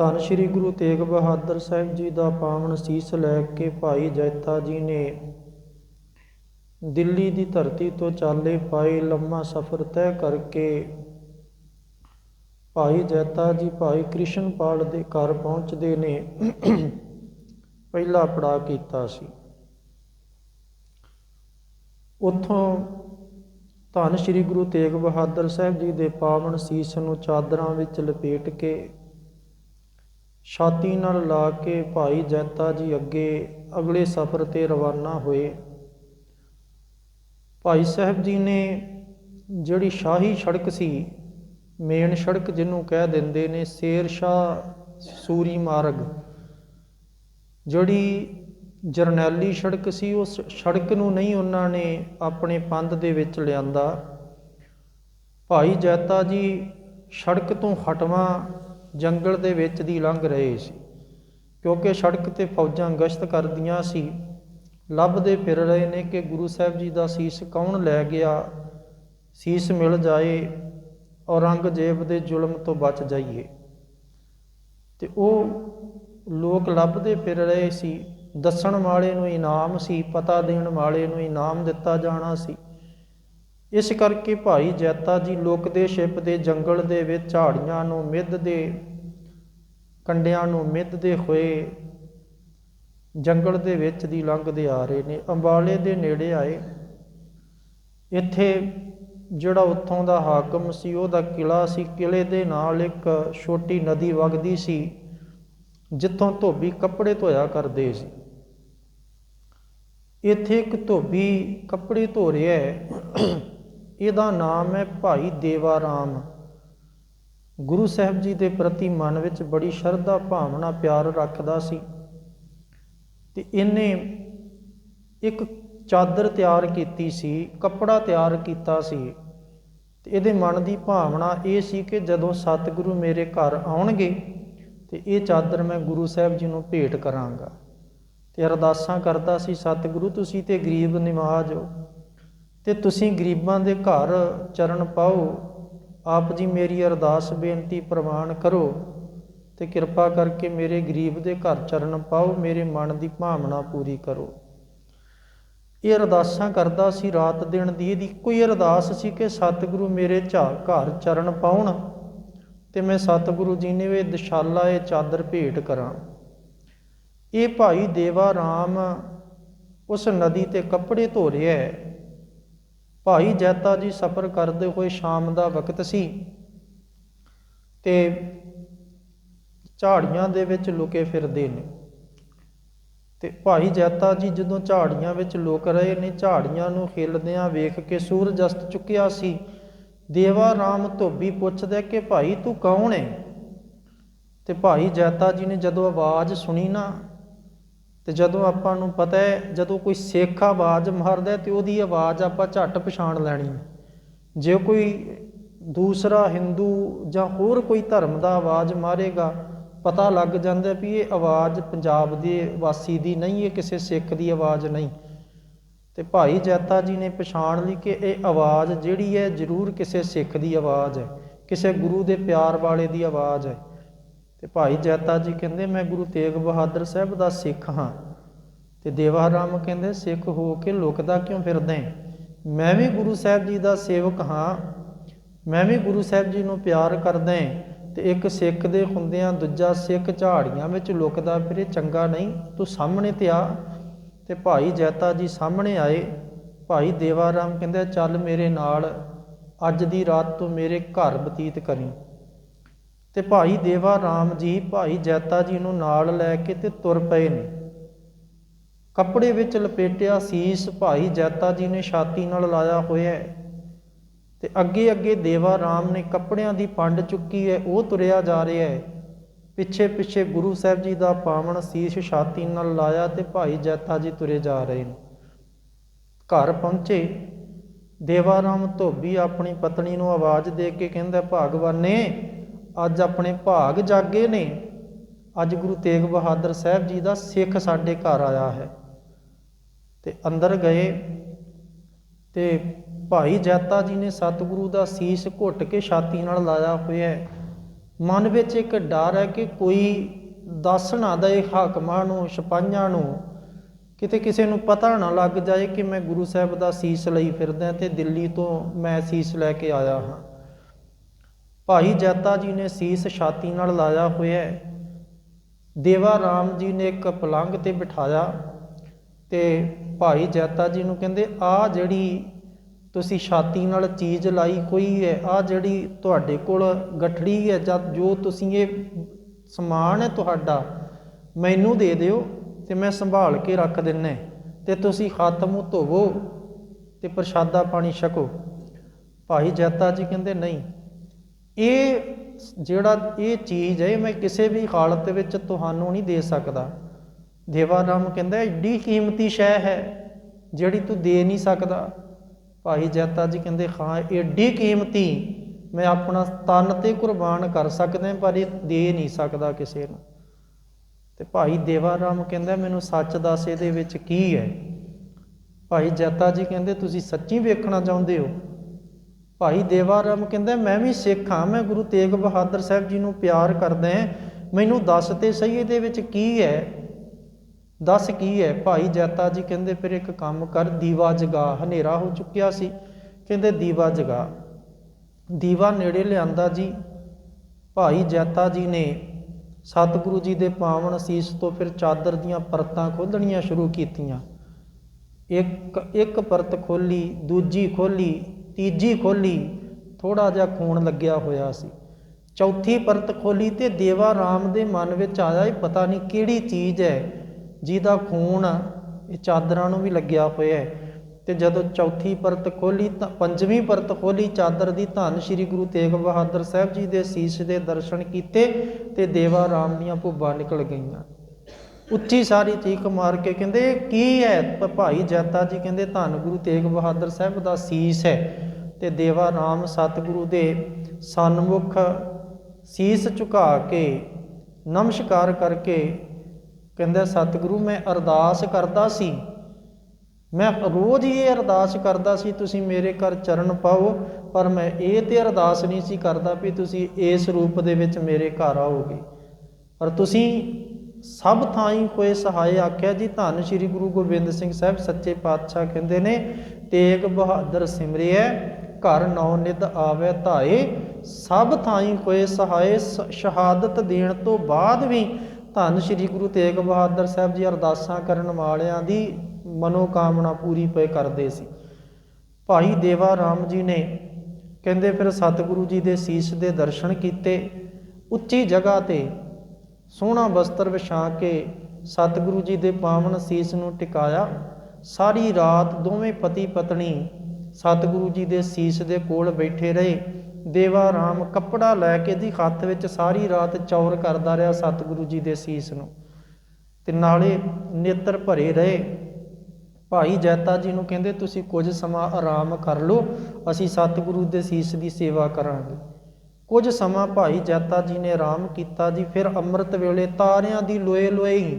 ਧੰਨ ਸ਼੍ਰੀ ਗੁਰੂ ਤੇਗ ਬਹਾਦਰ ਸਾਹਿਬ ਜੀ ਦਾ ਪਾਵਨ ਸੀਸ ਲੈ ਕੇ ਭਾਈ ਜੈਤਾ ਜੀ ਨੇ ਦਿੱਲੀ ਦੀ ਧਰਤੀ ਤੋਂ ਚਾਲੇ ਪਾਏ ਲੰਮਾ ਸਫ਼ਰ ਤੈਅ ਕਰਕੇ ਭਾਈ ਜੈਤਾ ਜੀ, ਭਾਈ ਕ੍ਰਿਸ਼ਨਪਾਲ ਦੇ ਘਰ ਪਹੁੰਚਦੇ ਨੇ। ਪਹਿਲਾ ਪੜਾਅ ਕੀਤਾ ਸੀ। ਉੱਥੋਂ ਧੰਨ ਸ਼੍ਰੀ ਗੁਰੂ ਤੇਗ ਬਹਾਦਰ ਸਾਹਿਬ ਜੀ ਦੇ ਪਾਵਨ ਸੀਸ ਨੂੰ ਚਾਦਰਾਂ ਵਿੱਚ ਲਪੇਟ ਕੇ ਛਾਤੀ ਨਾਲ ਲਾ ਕੇ ਭਾਈ ਜੈਤਾ ਜੀ ਅੱਗੇ ਅਗਲੇ ਸਫ਼ਰ ਤੇ ਰਵਾਨਾ ਹੋਏ। ਭਾਈ ਸਾਹਿਬ ਜੀ ਨੇ ਜਿਹੜੀ ਸ਼ਾਹੀ ਸੜਕ ਸੀ, ਮੇਨ ਸੜਕ ਜਿਹਨੂੰ ਕਹਿ ਦਿੰਦੇ ਨੇ ਸ਼ੇਰ ਸ਼ਾਹ ਸੂਰੀ ਮਾਰਗ, ਜਿਹੜੀ ਜਰਨੈਲੀ ਸੜਕ ਸੀ, ਉਸ ਸੜਕ ਨੂੰ ਨਹੀਂ ਉਹਨਾਂ ਨੇ ਆਪਣੇ ਪੰਧ ਦੇ ਵਿੱਚ ਲਿਆਂਦਾ। ਭਾਈ ਜੈਤਾ ਜੀ ਸੜਕ ਤੋਂ ਹਟਵਾ ਜੰਗਲ ਦੇ ਵਿੱਚ ਦੀ ਲੰਘ ਰਹੇ ਸੀ। ਕਿਉਂਕਿ ਸੜਕ ਤੇ ਫੌਜਾਂ ਗਸ਼ਤ ਕਰਦੀਆਂ ਸੀ, ਲੱਭਦੇ ਫਿਰ ਰਹੇ ਨੇ ਕਿ ਗੁਰੂ ਸਾਹਿਬ ਜੀ ਦਾ ਸੀਸ ਕੌਣ ਲੈ ਗਿਆ, ਸੀਸ ਮਿਲ ਜਾਏ, ਔਰੰਗਜ਼ੇਬ ਦੇ ਜ਼ੁਲਮ ਤੋਂ ਬਚ ਜਾਈਏ। ਤੇ ਉਹ ਲੋਕ ਲੱਭਦੇ ਫਿਰ ਰਹੇ ਸੀ, ਦੱਸਣ ਵਾਲੇ ਨੂੰ ਇਨਾਮ ਸੀ, ਪਤਾ ਦੇਣ ਵਾਲੇ ਨੂੰ ਇਨਾਮ ਦਿੱਤਾ ਜਾਣਾ ਸੀ। ਇਸ ਕਰਕੇ ਭਾਈ ਜੈਤਾ ਜੀ ਲੋਕ ਦੇ ਛਿਪ ਦੇ ਜੰਗਲ ਦੇ ਵਿੱਚ ਝਾੜੀਆਂ ਨੂੰ ਮਿੱਧ ਦੇ ਕੰਡਿਆਂ ਨੂੰ ਮਿੱਧਦੇ ਹੋਏ ਜੰਗਲ ਦੇ ਵਿੱਚ ਦੀ ਲੰਘਦੇ ਆ ਰਹੇ ਨੇ। ਅੰਬਾਲੇ ਦੇ ਨੇੜੇ ਆਏ। ਇੱਥੇ ਜਿਹੜਾ ਉੱਥੋਂ ਦਾ ਹਾਕਮ ਸੀ, ਉਹਦਾ ਕਿਲਾ ਸੀ। ਕਿਲੇ ਦੇ ਨਾਲ ਇੱਕ ਛੋਟੀ ਨਦੀ ਵਗਦੀ ਸੀ, ਜਿੱਥੋਂ ਧੋਬੀ ਕੱਪੜੇ ਧੋਇਆ ਕਰਦੇ ਸੀ। ਇੱਥੇ ਇੱਕ ਧੋਬੀ ਕੱਪੜੇ ਧੋ ਰਿਹਾ ਹੈ। ਇਹਦਾ ਨਾਮ ਹੈ ਭਾਈ ਦੇਵਾ ਰਾਮ ਗੁਰੂ ਸਾਹਿਬ ਜੀ ਦੇ ਪ੍ਰਤੀ ਮਨ ਵਿੱਚ ਬੜੀ ਸ਼ਰਧਾ ਭਾਵਨਾ ਪਿਆਰ ਰੱਖਦਾ ਸੀ ਤੇ ਇਹਨੇ ਇੱਕ ਚਾਦਰ ਤਿਆਰ ਕੀਤੀ ਸੀ, ਕੱਪੜਾ ਤਿਆਰ ਕੀਤਾ ਸੀ ਤੇ ਇਹਦੇ ਮਨ ਦੀ ਭਾਵਨਾ ਇਹ ਸੀ ਕਿ ਜਦੋਂ ਸਤਿਗੁਰੂ ਮੇਰੇ ਘਰ ਆਉਣਗੇ ਤੇ ਇਹ ਚਾਦਰ ਮੈਂ ਗੁਰੂ ਸਾਹਿਬ ਜੀ ਨੂੰ ਭੇਟ ਕਰਾਂਗਾ। ਤੇ ਅਰਦਾਸਾਂ ਕਰਦਾ ਸੀ, ਸਤਿਗੁਰੂ, ਤੁਸੀਂ ਤੇ ਗਰੀਬ ਨਿਵਾਜ ਹੋ। ਤੇ ਤੁਸੀਂ ਗਰੀਬਾਂ ਦੇ ਘਰ ਚਰਨ ਪਾਓ, ਆਪ ਜੀ ਮੇਰੀ ਅਰਦਾਸ ਬੇਨਤੀ ਪ੍ਰਵਾਨ ਕਰੋ ਤੇ ਕਿਰਪਾ ਕਰਕੇ ਮੇਰੇ ਗਰੀਬ ਦੇ ਘਰ ਚਰਨ ਪਾਓ, ਮੇਰੇ ਮਨ ਦੀ ਭਾਵਨਾ ਪੂਰੀ ਕਰੋ। ਇਹ ਅਰਦਾਸਾਂ ਕਰਦਾ ਸੀ ਰਾਤ ਦਿਨ ਦੀ, ਇਹਦੀ ਕੋਈ ਅਰਦਾਸ ਸੀ ਕਿ ਸਤਿਗੁਰੂ ਮੇਰੇ ਝਾ, ਘਰ ਚਰਨ ਪਾਉਣ ਤੇ ਮੈਂ ਸਤਿਗੁਰੂ ਜੀ ਨੇ ਇਹ ਦਸ਼ਾਲਾ, ਇਹ ਚਾਦਰ ਭੇਟ ਕਰਾਂ। ਇਹ ਭਾਈ ਦੇਵਾ ਰਾਮ ਉਸ ਨਦੀ ਤੇ ਕੱਪੜੇ ਧੋ ਰਿਹਾ ਹੈ ਭਾਈ ਜੈਤਾ ਜੀ ਸਫ਼ਰ ਕਰਦੇ ਹੋਏ ਸ਼ਾਮ ਦਾ ਵਕਤ ਸੀ ਤੇ ਝਾੜੀਆਂ ਦੇ ਵਿੱਚ ਲੁਕੇ ਫਿਰਦੇ ਨੇ। ਤੇ ਭਾਈ ਜੈਤਾ ਜੀ ਜਦੋਂ ਝਾੜੀਆਂ ਵਿੱਚ ਲੁਕ ਰਹੇ ਨੇ, ਝਾੜੀਆਂ ਨੂੰ ਖਿਲਦਿਆਂ ਵੇਖ ਕੇ ਸੂਰਜ ਅਸਤ ਚੁੱਕਿਆ ਸੀ, ਦੇਵਾ ਰਾਮ ਧੋਬੀ ਪੁੱਛਦਾ ਕਿ ਭਾਈ ਤੂੰ ਕੌਣ ਹੈ ਤੇ ਭਾਈ ਜੈਤਾ ਜੀ ਨੇ ਜਦੋਂ ਆਵਾਜ਼ ਸੁਣੀ ਨਾ ਤੇ ਜਦੋਂ ਆਪਾਂ ਨੂੰ ਪਤਾ ਹੈ, ਜਦੋਂ ਕੋਈ ਸਿੱਖ ਆਵਾਜ਼ ਮਾਰਦਾ ਤੇ ਉਹਦੀ ਆਵਾਜ਼ ਆਪਾਂ ਝੱਟ ਪਛਾਣ ਲੈਣੀ ਜੇ ਕੋਈ ਦੂਸਰਾ ਹਿੰਦੂ ਜਾਂ ਹੋਰ ਕੋਈ ਧਰਮ ਦਾ ਆਵਾਜ਼ ਮਾਰੇਗਾ, ਪਤਾ ਲੱਗ ਜਾਂਦਾ ਵੀ ਇਹ ਆਵਾਜ਼ ਪੰਜਾਬ ਦੇ ਵਾਸੀ ਦੀ ਨਹੀਂ ਇਹ ਕਿਸੇ ਸਿੱਖ ਦੀ ਆਵਾਜ਼ ਨਹੀਂ। ਤੇ ਭਾਈ ਜੈਤਾ ਜੀ ਨੇ ਪਛਾਣ ਲਈ ਕਿ ਇਹ ਆਵਾਜ਼ ਜਿਹੜੀ ਹੈ, ਜ਼ਰੂਰ ਕਿਸੇ ਸਿੱਖ ਦੀ ਆਵਾਜ਼ ਹੈ, ਕਿਸੇ ਗੁਰੂ ਦੇ ਪਿਆਰ ਵਾਲੇ ਦੀ ਆਵਾਜ਼ ਹੈ। ਤੇ ਭਾਈ ਜੈਤਾ ਜੀ ਕਹਿੰਦੇ, ਮੈਂ ਗੁਰੂ ਤੇਗ ਬਹਾਦਰ ਸਾਹਿਬ ਦਾ ਸਿੱਖ ਹਾਂ। ਤੇ ਦੇਵਾ ਰਾਮ ਕਹਿੰਦੇ, ਸਿੱਖ ਹੋ ਕੇ ਲੁਕਦਾ ਕਿਉਂ ਫਿਰਦਾ? ਮੈਂ ਵੀ ਗੁਰੂ ਸਾਹਿਬ ਜੀ ਦਾ ਸੇਵਕ ਹਾਂ। ਮੈਂ ਵੀ ਗੁਰੂ ਸਾਹਿਬ ਜੀ ਨੂੰ ਪਿਆਰ ਕਰਦਾ ਤੇ ਇੱਕ ਸਿੱਖ ਦੇ ਹੁੰਦਿਆਂ ਦੂਜਾ ਸਿੱਖ ਝਾੜੀਆਂ ਵਿੱਚ ਲੁਕਦਾ ਫਿਰੇ, ਚੰਗਾ ਨਹੀਂ, ਤੂੰ ਸਾਹਮਣੇ ਤੇ ਆ। ਤੇ ਭਾਈ ਜੈਤਾ ਜੀ ਸਾਹਮਣੇ ਆਏ। ਭਾਈ ਦੇਵਾ ਰਾਮ ਕਹਿੰਦੇ, ਚੱਲ ਮੇਰੇ ਨਾਲ, ਅੱਜ ਦੀ ਰਾਤ ਤੂੰ ਮੇਰੇ ਘਰ ਬਤੀਤ ਕਰੀ। ਤੇ ਭਾਈ ਦੇਵਾ ਰਾਮ ਜੀ, ਭਾਈ ਜੈਤਾ ਜੀ ਨੂੰ ਨਾਲ ਲੈ ਕੇ ਤੇ ਤੁਰ ਪਏ ਨੇ। ਕੱਪੜੇ ਵਿੱਚ ਲਪੇਟਿਆ ਸੀਸ ਭਾਈ ਜੈਤਾ ਜੀ ਨੇ ਛਾਤੀ ਨਾਲ ਲਾਇਆ ਹੋਇਆ ਹੈ ਤੇ ਅੱਗੇ ਅੱਗੇ ਦੇਵਾ ਰਾਮ ਨੇ ਕੱਪੜਿਆਂ ਦੀ ਪੰਡ ਚੁੱਕੀ ਹੈ, ਉਹ ਤੁਰਿਆ ਜਾ ਰਿਹਾ ਹੈ। ਪਿੱਛੇ ਪਿੱਛੇ ਗੁਰੂ ਸਾਹਿਬ ਜੀ ਦਾ ਪਾਵਨ ਸੀਸ ਛਾਤੀ ਨਾਲ ਲਾਇਆ ਤੇ ਭਾਈ ਜੈਤਾ ਜੀ ਤੁਰੇ ਜਾ ਰਹੇ ਨੇ। ਘਰ ਪਹੁੰਚੇ। ਦੇਵਾ ਰਾਮ ਧੋਬੀ ਆਪਣੀ ਪਤਨੀ ਨੂੰ ਆਵਾਜ਼ ਦੇ ਕੇ ਕਹਿੰਦਾ, ਭਾਗਵਾਨੇ ਅੱਜ ਆਪਣੇ ਭਾਗ ਜਾਗੇ ਨੇ। ਅੱਜ ਗੁਰੂ ਤੇਗ ਬਹਾਦਰ ਸਾਹਿਬ ਜੀ ਦਾ ਸਿੱਖ ਸਾਡੇ ਘਰ ਆਇਆ ਹੈ। ਤੇ ਅੰਦਰ ਗਏ ਤੇ ਭਾਈ ਜੈਤਾ ਜੀ ਨੇ ਸਤਿਗੁਰੂ ਦਾ ਸੀਸ ਘੁੱਟ ਕੇ ਛਾਤੀ ਨਾਲ ਲਾਇਆ ਹੋਇਆ ਹੈ। ਮਨ ਵਿੱਚ ਇੱਕ ਡਰ ਹੈ ਕਿ ਕੋਈ ਦੱਸ ਨਾ ਦੇ ਹਾਕਮਾਂ ਨੂੰ, ਸਿਪਾਹੀਆਂ ਨੂੰ। ਕਿਤੇ ਕਿਸੇ ਨੂੰ ਪਤਾ ਨਾ ਲੱਗ ਜਾਏ ਕਿ ਮੈਂ ਗੁਰੂ ਸਾਹਿਬ ਦਾ ਸੀਸ ਲਈ ਫਿਰਦਾ ਤੇ ਦਿੱਲੀ ਤੋਂ ਮੈਂ ਸੀਸ ਲੈ ਕੇ ਆਇਆ ਹਾਂ। ਭਾਈ ਜੈਤਾ ਜੀ ਨੇ ਸੀਸ ਛਾਤੀ ਨਾਲ ਲਾਇਆ ਹੋਇਆ ਹੈ। ਦੇਵਾ ਰਾਮ ਜੀ ਨੇ ਇੱਕ ਪਲੰਗ ਤੇ ਬਿਠਾਇਆ ਤੇ ਭਾਈ ਜੈਤਾ ਜੀ ਨੂੰ ਕਹਿੰਦੇ, ਆ ਜਿਹੜੀ ਤੁਸੀਂ ਛਾਤੀ ਨਾਲ ਚੀਜ਼ ਲਾਈ ਹੋਈ ਹੈ, ਆ ਜਿਹੜੀ ਤੁਹਾਡੇ ਕੋਲ ਗਠੜੀ ਹੈ ਜਦ ਜੋ ਤੁਸੀਂ ਇਹ ਸਮਾਨ ਹੈ ਤੁਹਾਡਾ, ਮੈਨੂੰ ਦੇ ਦਿਓ ਤੇ ਮੈਂ ਸੰਭਾਲ ਕੇ ਰੱਖ ਦਿੰਨਾ ਤੇ ਤੁਸੀਂ ਹੱਥ ਮੂੰਹ ਧੋਵੋ ਤੇ ਪ੍ਰਸ਼ਾਦਾ ਪਾਣੀ ਛਕੋ। ਭਾਈ ਜੈਤਾ ਜੀ ਕਹਿੰਦੇ, ਨਹੀਂ ਇਹ ਜਿਹੜਾ ਇਹ ਚੀਜ਼ ਹੈ ਮੈਂ ਕਿਸੇ ਵੀ ਹਾਲਤ ਵਿੱਚ ਤੁਹਾਨੂੰ ਨਹੀਂ ਦੇ ਸਕਦਾ। ਦੇਵਾ ਰਾਮ ਕਹਿੰਦਾ ਏਡੀ ਕੀਮਤੀ ਸ਼ੈ ਹੈ ਜਿਹੜੀ ਤੂੰ ਦੇ ਨਹੀਂ ਸਕਦਾ। ਭਾਈ ਜੈਤਾ ਜੀ ਕਹਿੰਦੇ, ਹਾਂ ਏਡੀ ਕੀਮਤੀ, ਮੈਂ ਆਪਣਾ ਤਨ ਤੇ ਕੁਰਬਾਨ ਕਰ ਸਕਦਾ, ਪਰ ਇਹ ਦੇ ਨਹੀਂ ਸਕਦਾ ਕਿਸੇ ਨੂੰ। ਤੇ ਭਾਈ ਦੇਵਾ ਰਾਮ ਕਹਿੰਦਾ, ਮੈਨੂੰ ਸੱਚ ਦੱਸ ਇਹਦੇ ਵਿੱਚ ਕੀ ਹੈ? ਭਾਈ ਜੈਤਾ ਜੀ ਕਹਿੰਦੇ, ਤੁਸੀਂ ਸੱਚੀ ਵੇਖਣਾ ਚਾਹੁੰਦੇ ਹੋ? ਭਾਈ ਦੇਵਾ ਰਾਮ ਕਹਿੰਦਾ, ਮੈਂ ਵੀ ਸਿੱਖ ਹਾਂ, ਮੈਂ ਗੁਰੂ ਤੇਗ ਬਹਾਦਰ ਸਾਹਿਬ ਜੀ ਨੂੰ ਪਿਆਰ ਕਰਦਾ ਹਾਂ। ਮੈਨੂੰ ਦੱਸ ਤੇ ਸਹੀ ਇਹਦੇ ਵਿੱਚ ਕੀ ਹੈ? ਦੱਸ ਕੀ ਹੈ? ਭਾਈ ਜੈਤਾ ਜੀ ਕਹਿੰਦੇ, ਫਿਰ ਇੱਕ ਕੰਮ ਕਰ, ਦੀਵਾ ਜਗਾ। ਹਨੇਰਾ ਹੋ ਚੁੱਕਿਆ ਸੀ। ਕਹਿੰਦੇ, ਦੀਵਾ ਜਗਾ। ਦੀਵਾ ਨੇੜੇ ਲਿਆਂਦਾ ਜੀ। ਭਾਈ ਜੈਤਾ ਜੀ ਨੇ ਸਤਿਗੁਰੂ ਜੀ ਦੇ ਪਾਵਨ ਅਸੀਸ ਤੋਂ ਫਿਰ ਚਾਦਰ ਦੀਆਂ ਪਰਤਾਂ ਖੋਲਣੀਆਂ ਸ਼ੁਰੂ ਕੀਤੀਆਂ। ਇੱਕ ਇੱਕ ਪਰਤ ਖੋਲੀ ਦੂਜੀ ਖੋਲੀ ਤੀਜੀ ਖੋਲੀ ਥੋੜਾ ਜਿਹਾ ਖੂਨ ਲੱਗਿਆ ਹੋਇਆ ਸੀ। ਚੌਥੀ ਪਰਤ ਖੋਲੀ ਤੇ ਦੇਵਾ ਰਾਮ ਦੇ ਮਨ ਵਿੱਚ ਆਇਆ, ਇਹ ਪਤਾ ਨਹੀਂ ਕਿਹੜੀ ਚੀਜ਼ ਹੈ ਜਿਹਦਾ ਖੂਨ ਇਹ ਚਾਦਰਾਂ ਨੂੰ ਵੀ ਲੱਗਿਆ ਹੋਇਆ ਹੈ। ਤੇ ਜਦੋਂ ਚੌਥੀ ਪਰਤ ਖੋਲੀ ਤਾਂ, ਪੰਜਵੀਂ ਪਰਤ ਖੋਲੀ, ਚਾਦਰ ਦੀ ਧੰਨ ਸ਼੍ਰੀ ਗੁਰੂ ਤੇਗ ਬਹਾਦਰ ਸਾਹਿਬ ਜੀ ਦੇ ਸੀਸ ਦੇ ਦਰਸ਼ਨ ਕੀਤੇ ਤੇ ਦੇਵਾ ਰਾਮ ਦੀਆਂ ਭੁੱਬਾਂ ਨਿਕਲ ਗਈਆਂ। ਉੱਚੀ ਸਾਰੀ ਚੀਕ ਮਾਰ ਕੇ ਕਹਿੰਦੇ ਇਹ ਕੀ ਹੈ ਭਾਈ ਜੈਤਾ ਜੀ? ਕਹਿੰਦੇ, ਧੰਨ ਗੁਰੂ ਤੇਗ ਬਹਾਦਰ ਸਾਹਿਬ ਦਾ ਸੀਸ ਹੈ ਤੇ ਦੇਵਾ ਰਾਮ ਸਤਿਗੁਰੂ ਦੇ ਸਨਮੁਖ ਸੀਸ ਝੁਕਾ ਕੇ ਨਮਸਕਾਰ ਕਰਕੇ ਕਹਿੰਦਾ, ਸਤਿਗੁਰੂ, ਮੈਂ ਅਰਦਾਸ ਕਰਦਾ ਸੀ। ਮੈਂ ਰੋਜ਼ ਹੀ ਇਹ ਅਰਦਾਸ ਕਰਦਾ ਸੀ, ਤੁਸੀਂ ਮੇਰੇ ਘਰ ਚਰਨ ਪਾਓ, ਪਰ ਮੈਂ ਇਹ ਤੇ ਅਰਦਾਸ ਨਹੀਂ ਸੀ ਕਰਦਾ ਵੀ ਤੁਸੀਂ ਇਸ ਰੂਪ ਦੇ ਵਿੱਚ ਮੇਰੇ ਘਰ ਆਓਗੇ। ਪਰ ਤੁਸੀਂ ਸਭ ਥਾਈਂ ਹੋਏ ਸਹਾਇ ਆਖਿਆ ਜੀ। ਧੰਨ ਸ਼੍ਰੀ ਗੁਰੂ ਗੋਬਿੰਦ ਸਿੰਘ ਸਾਹਿਬ, ਸੱਚੇ ਪਾਤਸ਼ਾਹ ਕਹਿੰਦੇ ਨੇ, ਤੇਗ ਬਹਾਦਰ ਸਿਮਰਿਐ, ਘਰ ਨੌ ਨਿਧ ਆਵੇ ਧਾਏ। ਸਭ ਥਾਈਂ ਹੋਏ ਸਹਾਇ ਸ- ਸ਼ਹਾਦਤ ਦੇਣ ਤੋਂ ਬਾਅਦ ਵੀ ਧੰਨ ਸ਼੍ਰੀ ਗੁਰੂ ਤੇਗ ਬਹਾਦਰ ਸਾਹਿਬ ਜੀ ਅਰਦਾਸਾਂ ਕਰਨ ਵਾਲਿਆਂ ਦੀ ਮਨੋਕਾਮਨਾ ਪੂਰੀ ਪਏ ਕਰਦੇ ਸੀ। ਭਾਈ ਦੇਵਾ ਰਾਮ ਜੀ ਨੇ ਕਹਿੰਦੇ, ਫਿਰ ਸਤਿਗੁਰੂ ਜੀ ਦੇ ਸੀਸ ਦੇ ਦਰਸ਼ਨ ਕੀਤੇ। ਉੱਚੀ ਜਗ੍ਹਾ ਤੇ ਸੋਹਣਾ ਵਸਤਰ ਵਿਛਾ ਕੇ ਸਤਿਗੁਰੂ ਜੀ ਦੇ ਪਾਵਨ ਸੀਸ ਨੂੰ ਟਿਕਾਇਆ। ਸਾਰੀ ਰਾਤ ਦੋਵੇਂ ਪਤੀ ਪਤਨੀ ਸਤਿਗੁਰੂ ਜੀ ਦੇ ਸੀਸ ਦੇ ਕੋਲ ਬੈਠੇ ਰਹੇ। ਦੇਵਾ ਰਾਮ ਕੱਪੜਾ ਲੈ ਕੇ ਦੀ ਹੱਥ ਵਿੱਚ ਸਾਰੀ ਰਾਤ ਚੌਰ ਕਰਦਾ ਰਿਹਾ ਸਤਿਗੁਰੂ ਜੀ ਦੇ ਸੀਸ ਨੂੰ। ਤੇ ਨਾਲੇ ਨੇਤਰ ਭਰੇ ਰਹੇ। ਭਾਈ ਜੈਤਾ ਜੀ ਨੂੰ ਕਹਿੰਦੇ, ਤੁਸੀਂ ਕੁਝ ਸਮਾਂ ਆਰਾਮ ਕਰ ਲਓ, ਅਸੀਂ ਸਤਿਗੁਰੂ ਦੇ ਸੀਸ ਦੀ ਸੇਵਾ ਕਰਾਂਗੇ। ਕੁਝ ਸਮਾਂ ਭਾਈ ਜੈਤਾ ਜੀ ਨੇ ਆਰਾਮ ਕੀਤਾ ਜੀ, ਫਿਰ ਅੰਮ੍ਰਿਤ ਵੇਲੇ ਤਾਰਿਆਂ ਦੀ ਲੋਏ ਲੋਏ ਹੀ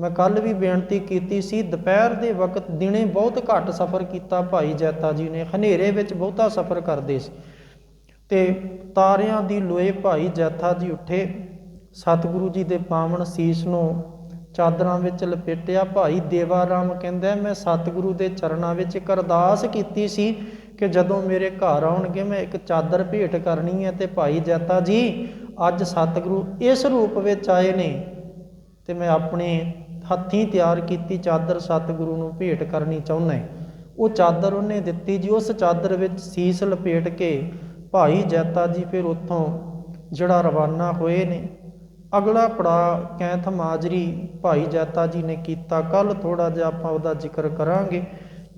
ਮੈਂ ਕੱਲ ਵੀ ਬੇਨਤੀ ਕੀਤੀ ਸੀ, ਦੁਪਹਿਰ ਦੇ ਵਕਤ ਦਿਨੇ ਬਹੁਤ ਘੱਟ ਸਫ਼ਰ ਕੀਤਾ ਭਾਈ ਜੈਤਾ ਜੀ ਨੇ, ਹਨੇਰੇ ਵਿੱਚ ਬਹੁਤਾ ਸਫ਼ਰ ਕਰਦੇ ਸੀ। ਤੇ ਤਾਰਿਆਂ ਦੀ ਲੋਏ ਭਾਈ ਜੈਤਾ ਜੀ ਉੱਠੇ, ਸਤਿਗੁਰੂ ਜੀ ਦੇ ਪਾਵਨ ਸੀਸ ਨੂੰ ਚਾਦਰਾਂ ਵਿੱਚ ਲਪੇਟਿਆ, ਭਾਈ ਦੇਵਾ ਰਾਮ ਕਹਿੰਦਾ, ਮੈਂ ਸਤਿਗੁਰੂ ਦੇ ਚਰਨਾਂ ਵਿੱਚ ਇੱਕ ਅਰਦਾਸ ਕੀਤੀ ਸੀ ਕਿ ਜਦੋਂ ਮੇਰੇ ਘਰ ਆਉਣਗੇ, ਮੈਂ ਇੱਕ ਚਾਦਰ ਭੇਟ ਕਰਨੀ ਹੈ ਤੇ ਭਾਈ ਜੈਤਾ ਜੀ, ਅੱਜ ਸਤਿਗੁਰੂ ਇਸ ਰੂਪ ਵਿੱਚ ਆਏ ਨੇ ਤੇ ਮੈਂ ਆਪਣੇ ਹੱਥੀਂ ਤਿਆਰ ਕੀਤੀ ਚਾਦਰ ਸਤਿਗੁਰੂ ਨੂੰ ਭੇਟ ਕਰਨੀ ਚਾਹੁੰਦਾ ਉਹ ਚਾਦਰ ਉਹਨੇ ਦਿੱਤੀ ਜੀ, ਉਸ ਚਾਦਰ ਵਿੱਚ ਸੀਸ ਲਪੇਟ ਕੇ ਭਾਈ ਜੈਤਾ ਜੀ ਫਿਰ ਉੱਥੋਂ ਜਿਹੜਾ ਰਵਾਨਾ ਹੋਏ ਨੇ। ਅਗਲਾ ਪੜਾ ਕੈਂਥ ਮਾਜਰੀ ਭਾਈ ਜੈਤਾ ਜੀ ਨੇ ਕੀਤਾ ਕੱਲ ਥੋੜਾ ਜਿਹਾ ਆਪਾਂ ਉਹਦਾ ਜ਼ਿਕਰ ਕਰਾਂਗੇ।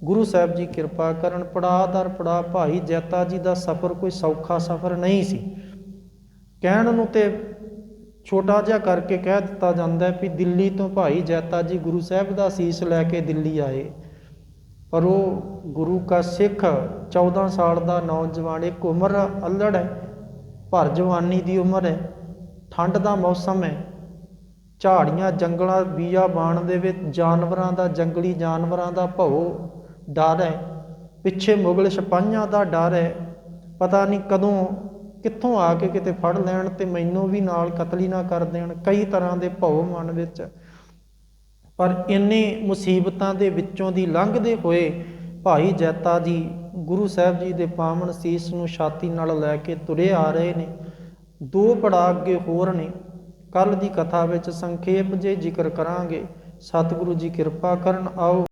ਗੁਰੂ ਸਾਹਿਬ ਜੀ ਕਿਰਪਾ ਕਰਨ, ਪੜਾ ਦਰ ਪੜਾ, ਭਾਈ ਜੈਤਾ ਜੀ ਦਾ ਸਫ਼ਰ ਕੋਈ ਸੌਖਾ ਸਫ਼ਰ ਨਹੀਂ ਸੀ। ਕਹਿਣ ਨੂੰ ਤੇ ਛੋਟਾ ਜਿਹਾ ਕਰਕੇ ਕਹਿ ਦਿੱਤਾ ਜਾਂਦਾ ਹੈ ਵੀ ਦਿੱਲੀ ਤੋਂ ਭਾਈ ਜੈਤਾ ਜੀ ਗੁਰੂ ਸਾਹਿਬ ਦਾ ਸੀਸ ਲੈ ਕੇ ਦਿੱਲੀ ਆਏ। ਪਰ ਉਹ ਗੁਰੂ ਕਾ ਸਿੱਖ 14 ਸਾਲ ਦਾ ਨੌਜਵਾਨ, ਇੱਕ ਉਮਰ ਅਲੜ ਹੈ ਭਰ ਜਵਾਨੀ ਦੀ ਉਮਰ ਹੈ, ਠੰਡ ਦਾ ਮੌਸਮ ਹੈ। ਝਾੜੀਆਂ, ਜੰਗਲਾਂ ਬੀਆ ਬਾਣ ਦੇ ਵਿੱਚ ਜਾਨਵਰਾਂ ਦਾ, ਜੰਗਲੀ ਜਾਨਵਰਾਂ ਦਾ ਭਉ ਡਰ ਹੈ। ਪਿੱਛੇ ਮੁਗਲ ਸਿਪਾਹੀਆਂ ਦਾ ਡਰ ਹੈ। ਪਤਾ ਨਹੀਂ ਕਦੋਂ, ਕਿੱਥੋਂ ਆ ਕੇ ਕਿਤੇ ਫੜ ਲੈਣ ਤੇ ਮੈਨੂੰ ਵੀ ਨਾਲ ਕਤਲੀ ਨਾ ਕਰ ਦੇਣ, ਕਈ ਤਰ੍ਹਾਂ ਦੇ ਭਉ ਮਨ ਵਿੱਚ। ਪਰ ਇੰਨੇ ਮੁਸੀਬਤਾਂ ਦੇ ਵਿੱਚੋਂ ਦੀ ਲੰਘਦੇ ਹੋਏ ਭਾਈ ਜੈਤਾ ਜੀ, ਗੁਰੂ ਸਾਹਿਬ ਜੀ ਦੇ ਪਾਵਨ ਸੀਸ ਨੂੰ ਛਾਤੀ ਨਾਲ ਲੈ ਕੇ ਤੁਰੇ ਆ ਰਹੇ ਨੇ। ਦੋ ਪੜਾਅ ਅੱਗੇ ਹੋਰ ਨੇ। ਕੱਲ ਦੀ ਕਥਾ ਵਿੱਚ ਸੰਖੇਪ ਜੇ ਜ਼ਿਕਰ ਕਰਾਂਗੇ। ਸਤਿਗੁਰੂ ਜੀ ਕਿਰਪਾ ਕਰਨ, ਆਓ।